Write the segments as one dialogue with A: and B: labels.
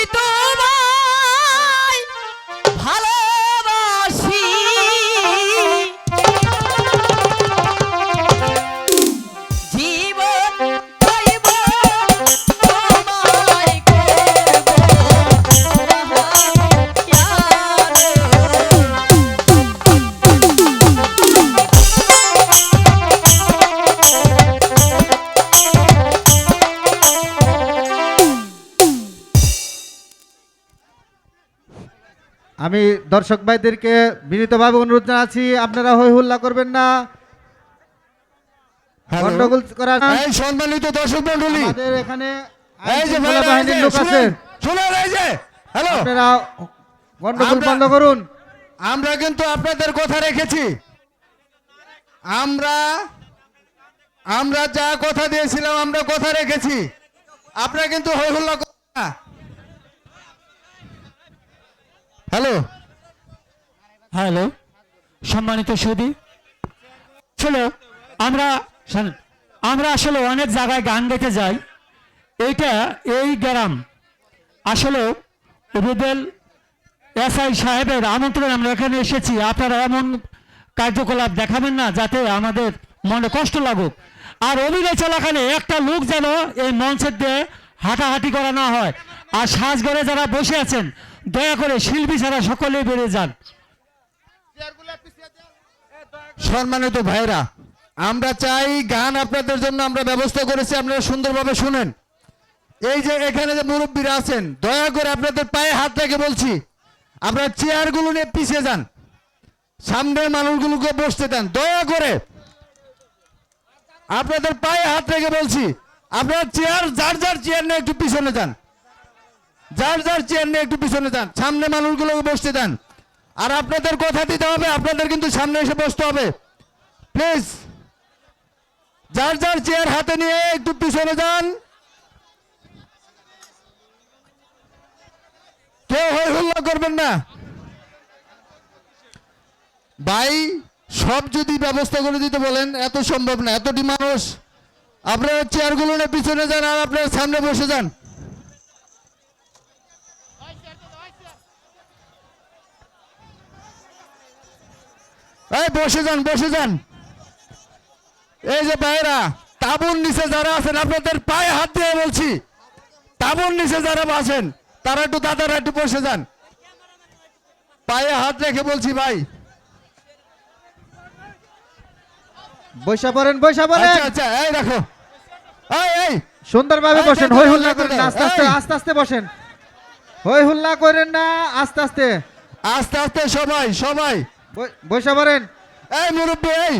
A: আমি তোমায়
B: আমি দর্শক ভাইদেরকে বিনীতভাবে অনুরোধ জানাচ্ছি আপনারা হই হুল্লা করবেন না। গন্ডগোল করার
C: এই সম্মানিত দর্শক মন্ডলী
B: আমাদের এখানে
C: এই যে
B: আইনশৃঙ্খলা বাহিনীর লোক আছে।
C: শুনেন, শুনেন এই যে হ্যালো
B: আপনারা গন্ডগোল বন্ধ করুন।
C: আমরা কিন্তু আপনাদের কথা রেখেছি। আমরা আমরা যা কথা দিয়েছিলাম আমরা কথা রেখেছি। আপনারা কিন্তু হই হুল্লা করবেন না হ্যালো
D: হ্যালো সম্মানিত সৌদি আসলে আমরা আমরা আসলে অনেক জায়গায় গান গাইতে যাই। এইটা, এই গ্রাম আসলে রুবেল এস আই সাহেবের আমন্ত্রণে আমরা এখানে এসেছি। আপনারা এমন কার্যকলাপ দেখাবেন না, যাতে আমাদের মনে কষ্ট লাগুক। আর অভিনয় চলাকালে একটা লোক যেন এই মঞ্চের দিয়ে হাঁটাহাঁটি করা না হয়। আর সাজঘরে যারা বসে আছেন দয়া করে শিল্পী ছাড়া সকলেই বেড়ে যান।
C: সম্মানিত ভাইরা আমরা চাই গান আপনাদের জন্য আমরা ব্যবস্থা করেছি, আপনারা সুন্দরভাবে শুনেন। এই যে এখানে যে মুরব্বীরা আছেন, দয়া করে আপনাদের পায়ে হাত রেখে বলছি, আপনারা চেয়ারগুলো নিয়ে পিছিয়ে যান, সামনের মানুষগুলোকে বসতে দেন, দয়া করে। আপনাদের পায়ে হাত রেখে বলছি, আপনার চেয়ার, যার যার চেয়ার নিয়ে একটু পিছনে যান। যার যার চেয়ার নিয়ে একটু পিছনে যান, সামনে মানুষগুলোকে বসতে দেন। আর আপনাদের কথা দিতে হবে, আপনাদের কিন্তু সামনে এসে বসতে হবে। প্লিজ যার যার চেয়ার হাতে নিয়ে একটু পিছনে যান। কেউ হই হুল্লা করবেন না। ভাই, সব যদি ব্যবস্থা করে দিতে বলেন, এত সম্ভব না, এতটি মানুষ। আপনারা চেয়ারগুলো নিয়ে পিছনে যান আর আপনারা সামনে বসে যান। এই বসে যান বসে যান। এই যে ভাইরা তাবুর নিচে যারা আছেন আপনাদের পায়ে হাত দিয়ে বলছি তাবুর নিচে যারা আছেন তারা একটু দাদারা একটু বসে যান। পায়ে হাত রেখে বলছি ভাই।
B: বৈশা পড়েন বৈশা পড়েন।
C: আচ্ছা আচ্ছা এই দেখো। এই এই।
B: সুন্দরভাবে বসেন হই হুল্লা করেন না, আস্তে আস্তে আস্তে আস্তে বসেন। হই হুল্লা করেন না আস্তে আস্তে।
C: আস্তে আস্তে সবাই সবাই।
B: বই- বৈশা পড়েন
C: এই মুরব্বী এই।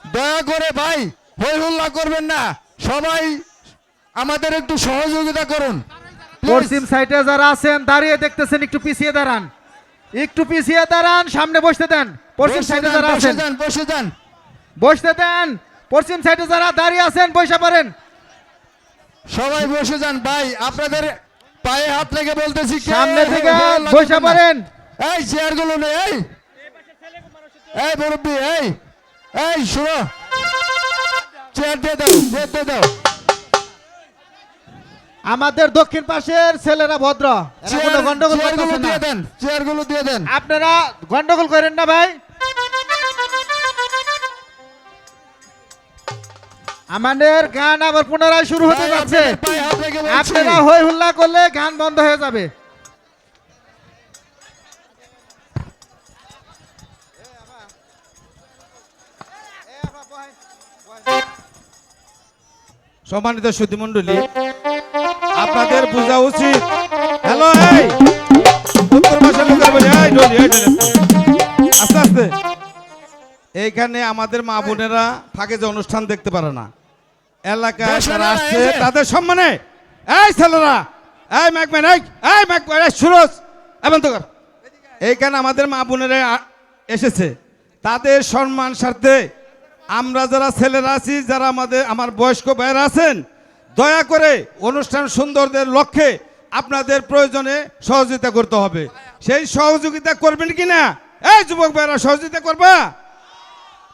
C: দয়া করে ভাই হই হুল্লা করবেন না। সবাই আমাদের একটু সহযোগিতা করুন।
B: পশ্চিম সাইডে যারা আছেন দাঁড়িয়ে দেখতেছেন একটু পিছিয়ে দাঁড়ান। একটু পিছিয়ে দাঁড়ান সামনে বসতে দেন। পশ্চিম সাইডে যারা আছেন।
C: যান বসে যান
B: বসতে দেন। পশ্চিম সাইডে যারা দাঁড়িয়ে আছেন বৈশা পড়েন।
C: সবাই বসে যান ভাই আপনাদের পায়ে হাত রেখে বলতেছি
B: সামনে থেকে
C: না?
B: পড়েন।
C: এই চেয়ারগুলো নে এই। এই মুরব্বী এই। এই শুনো। চেয়ার দিয়ে দাও চেয়ার দিয়ে দাও।
B: আমাদের দক্ষিণ পাশের ছেলেরা ভদ্র।
C: চেয়ার-
B: গন্ডগোল
C: চেয়ারগুলো দিয়ে দেন চেয়ারগুলো দিয়ে দেন।
B: আপনারা গন্ডগোল করেন না ভাই। আমাদের গান আবার পুনরায় শুরু হতে যাচ্ছে। আপনারা হই হুল্লা করলে গান বন্ধ হয়ে যাবে।
E: সম্মানিত সুধীমণ্ডলী আপনাদের বোঝা উচিত। হ্যালো আস্তে আস্তে। এইখানে আমাদের মা বোনেরা থাকে যে অনুষ্ঠান দেখতে পারে না। এলাকায় যারা আসছে তাদের সম্মানে। এই ছেলেরা এই ম্যাকম্যান এই এই ম্যাকম্যান এই সুরজ এবং তো কর। এইখানে আমাদের মা বোনেরা এসেছে। তাদের সম্মান স্বার্থে আমরা যারা ছেলেরা আছি যারা আমাদের আমার বয়স্ক ভাইয়েরা আছেন দয়া করে অনুষ্ঠান সুন্দরদের লক্ষ্যে আপনাদের প্রয়োজনে সহযোগিতা করতে হবে। সেই সহযোগিতা করবেন কি না? এই যুবক ভাইয়েরা সহযোগিতা করবা?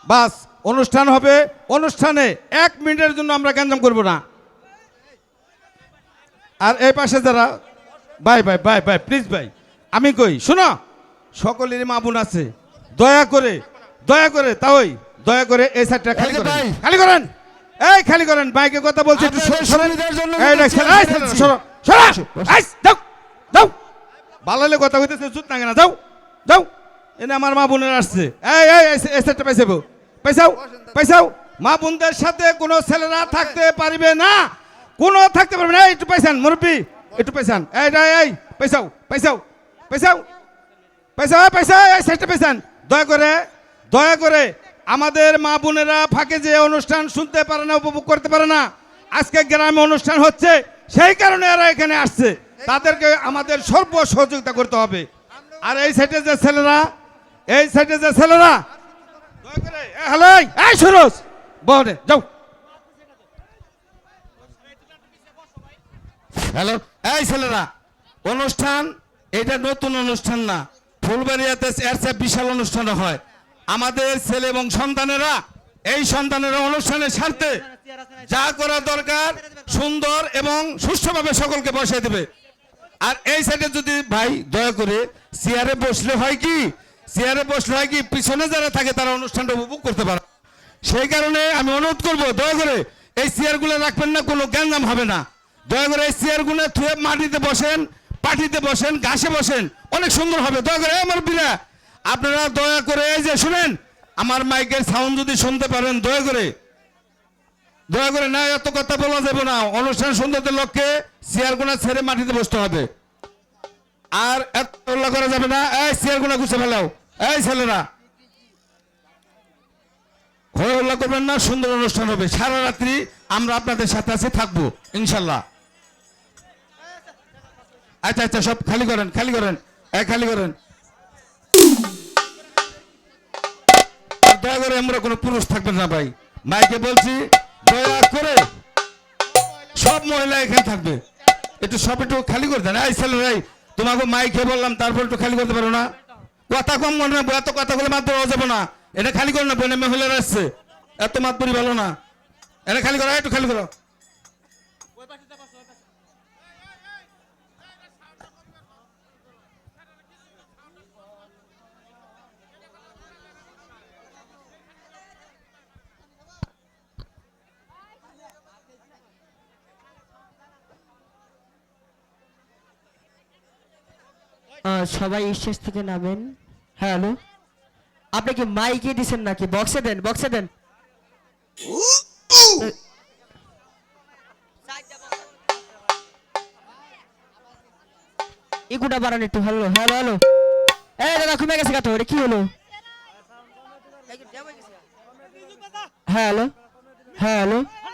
E: বাস।
C: অনুষ্ঠান হবে অনুষ্ঠানে এক মিনিটের জন্য আমরা গ্যাঞ্জাম করব না। আর এই পাশে যারা bye bye bye bye please ভাই আমি কই শোনো সকলেরই মা বোন আছে দয়া করে দয়া করে তাই দয়া করে এই সাইডটা খালি করেন খালি করেন এই খালি করেন বাইকে কথা বলছি একটু দাও, দাও। ভালো কথা হইতেছে জুত না যাও যাও এনে আমার মা বোনের আসছে এই এই এই এই সেটটা পাইছাও পাইছাও। মা বোনদের সাথে কোনো ছেলেরা থাকতে পারবে না। কোনো থাকতে পারবে না। একটু পাইছান মুরব্বী একটু পাইছান। এই এই, পাইছাও পাইছাও পাইছাও পয়সা এই সেটটা পেয়েছেন দয়া করে দয়া করে আমাদের মা বোনেরা ফাঁকে যে অনুষ্ঠান শুনতে পারে না উপভোগ করতে পারে না। আজকে গ্রামে অনুষ্ঠান হচ্ছে সেই কারণে এরা এখানে আসছে। তাদেরকে আমাদের সর্ব সহযোগিতা করতে হবে। আর এই সাইডে যে ছেলেরা এই সাইডে যে ছেলেরা দয়া হ্যালো, এই
E: ছেলেরা, অনুষ্ঠান, এটা নতুন অনুষ্ঠান না। ফুলবাড়িয়াতে বিশাল অনুষ্ঠান হয়। আমাদের ছেলে এবং সন্তানেরা, এই সন্তানেরা অনুষ্ঠানের স্বার্থে যা করা দরকার, সুন্দর এবং সুষ্ঠুভাবে সকলকে বসে দেবে। আর এই সাইডে যদি ভাই দয়া করে চেয়ারে বসলে হয় কি? চেয়ারে বসলে হয় কি, পিছনে যারা থাকে তারা অনুষ্ঠানটা উপভোগ করতে পারে। সেই কারণে আমি অনুরোধ করব, দয়া করে এই চেয়ারগুলো রাখবেন না, কোনো গ্যাঞ্জাম হবে না। দয়া করে এই চেয়ারগুলো থুয়ে মাটিতে বসেন, পাটিতে বসেন, ঘাসে বসেন, অনেক সুন্দর হবে। দয়া করে আমার বিরা, আপনারা দয়া করে এই যে শুনেন, আমার মাইকের সাউন্ড যদি শুনতে পারেন, দয়া করে। দয়া করে না, এত কথা বলা যাবে না। অনুষ্ঠান সুন্দরদের লক্ষ্যে চেয়ারগুলো ছেড়ে মাটিতে বসতে হবে। আর এত হল্লা করা যাবে না। এই চেয়ারগুলো গুছে ফেলাও। এই ছেলেরা। হল্লা করবেন না, সুন্দর অনুষ্ঠান হবে। সারা রাত্রি আমরা আপনাদের সাথে আছে, থাকব, ইনশাল্লাহ। আচ্ছা আচ্ছা সব খালি করেন খালি করেন। এই খালি করেন। দয়া করে আমরা কোনো পুরুষ থাকবেন না ভাই। মাইকে বলছি, দয়া করে সব মহিলা এখানে থাকবে। একটু সব একটু খালি করে দেন। এই ছেলেরাই তোমাকে মাইকে বললাম, তারপর একটু খালি করতে পারো না। কথা কম মনে রাখব, এত কথা বলে মাত্র যাব না। এটা খালি করো না, বোনে মহিলারা আসছে। এত মাতবরি ভালো না। এটা খালি করো, একটু খালি করো।
F: সবাই স্টেজ থেকে নামেন। হ্যাঁ হ্যালো? আপনি কি মাইকে দিছেন নাকি? বক্সে দেন বক্সে দেন। ইকুটা বাড়ান একটু, হ্যালো হ্যালো হ্যালো। এই দাদা, কমে গেছে কত? কি হলো? হ্যাঁ হ্যালো? হ্যাঁ হ্যালো হ্যালো?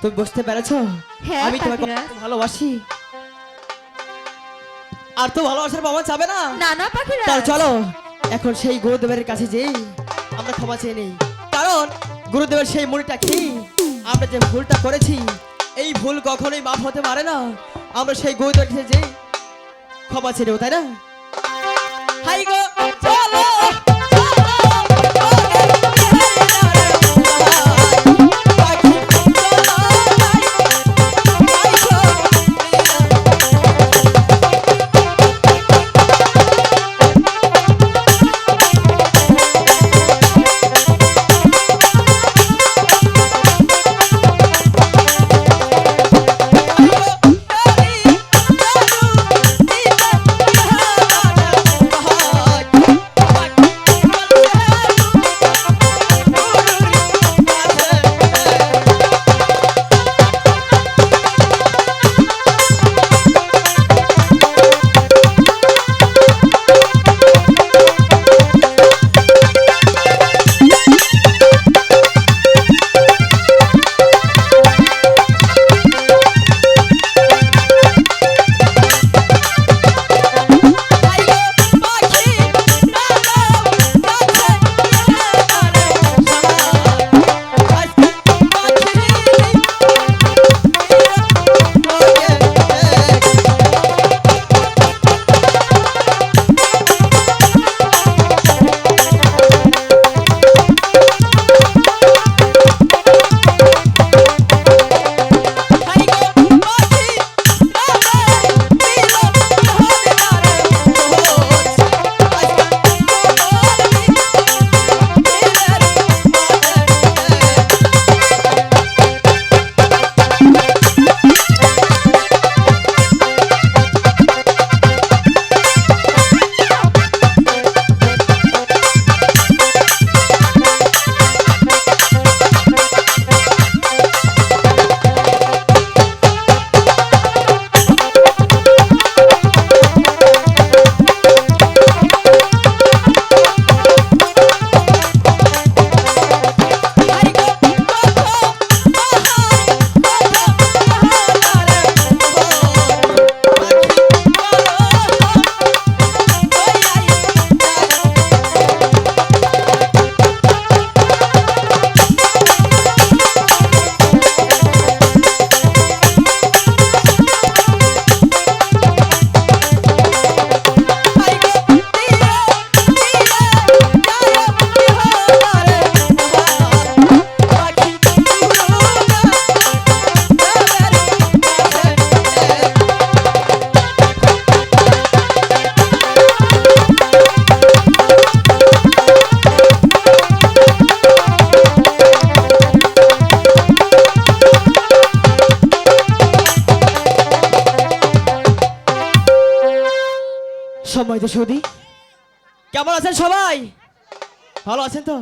F: তুমি বুঝতে পেরেছ?
A: হ্যাঁ,
F: আমি তোমাকে ভালোবাসি। আর তো ভালোবাসার পাওয়া যাবে না?
A: না না পাখিরাজ
F: তাহলে চলো এখন সেই গুরুদেবের কাছে যেই আমরা ক্ষমা চেয়ে নিই। কারণ গুরুদেবের সেই মুড়িটা খেয়ে আমরা যে ভুলটা করেছি এই ভুল কখনোই মাফ হতে পারে না। আমরা সেই গুরুদেবের কাছে যেই ক্ষমা চেয়ে নেব তাই না? হাই গো চলো! তো সৌদি। কেমন আছেন সবাই? ভালো আছেন তো?